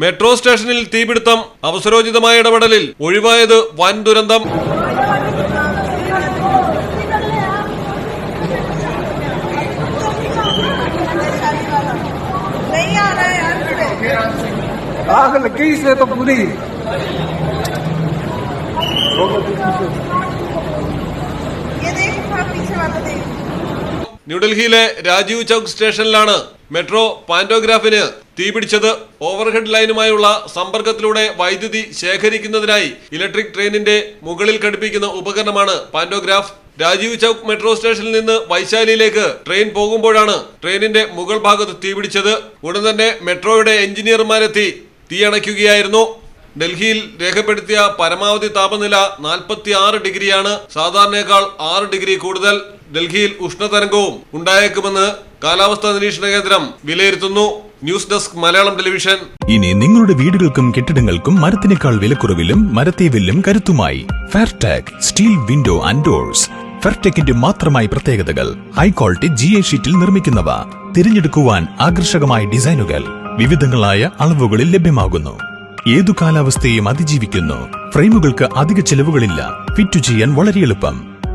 Metro സ്റ്റേഷനിൽ തീപിടുത്തം അവസരോചിതമായ ഇടപെടലിൽ ഒഴിവായത് വൻ ദുരന്തം नहीं आ रहा है यार आग लगी इसने तो पूरी ये देख थोड़ा पीछे वाला देख ന്യൂഡൽഹിയിലെ രാജീവ് ചൌക്ക് സ്റ്റേഷനിലാണ് മെട്രോ പാൻഡോഗ്രാഫിന് തീപിടിച്ചത് ഓവർഹെഡ് ലൈനുമായുള്ള സമ്പർക്കത്തിലൂടെ വൈദ്യുതി ശേഖരിക്കുന്നതിനായി ഇലക്ട്രിക് ട്രെയിനിന്റെ മുകളിൽ ഘടിപ്പിക്കുന്ന ഉപകരണമാണ് പാൻഡോഗ്രാഫ് രാജീവ് ചൌക്ക് മെട്രോ സ്റ്റേഷനിൽ നിന്ന് വൈശാലിയിലേക്ക് ട്രെയിൻ പോകുമ്പോഴാണ് ട്രെയിനിന്റെ മുകൾ ഭാഗത്ത് തീപിടിച്ചത് ഉടൻ തന്നെ മെട്രോയുടെ എഞ്ചിനീയർമാരെത്തി തീയണയ്ക്കുകയായിരുന്നു ഡൽഹിയിൽ രേഖപ്പെടുത്തിയ പരമാവധി താപനില നാൽപ്പത്തി ആറ് ഡിഗ്രിയാണ്. സാധാരണയേക്കാൾ ആറ് ഡിഗ്രി കൂടുതൽ. ഡൽഹിയിൽ ഉഷ്ണതരംഗവും ഉണ്ടായേക്കുമെന്ന് കാലാവസ്ഥാ നിരീക്ഷണ കേന്ദ്രം വിലയിരുത്തുന്നു. News desk Malayalam television. ഇനി നിങ്ങളുടെ വീടുകൾക്കും കെട്ടിടങ്ങൾക്കും മരത്തിനേക്കാൾ വിലക്കുറവിലും മരത്തേവിലും കരുത്തുമായി Fairtag steel window and doors. ഫെയർടെക്കിന്റെ മാത്രമായി പ്രത്യേകതകൾ ഹൈ ക്വാളിറ്റി ജി എ ഷീറ്റിൽ നിർമ്മിക്കുന്നവ. തിരഞ്ഞെടുക്കുവാൻ ആകർഷകമായ ഡിസൈനുകൾ വിവിധങ്ങളായ അളവുകളിൽ ലഭ്യമാകുന്നു. ഏതു കാലാവസ്ഥയും അതിജീവിക്കുന്നു. ഫ്രെയിമുകൾക്ക് അധിക ചെലവുകളില്ല. ഫിറ്റ് ചെയ്യാൻ വളരെ എളുപ്പം.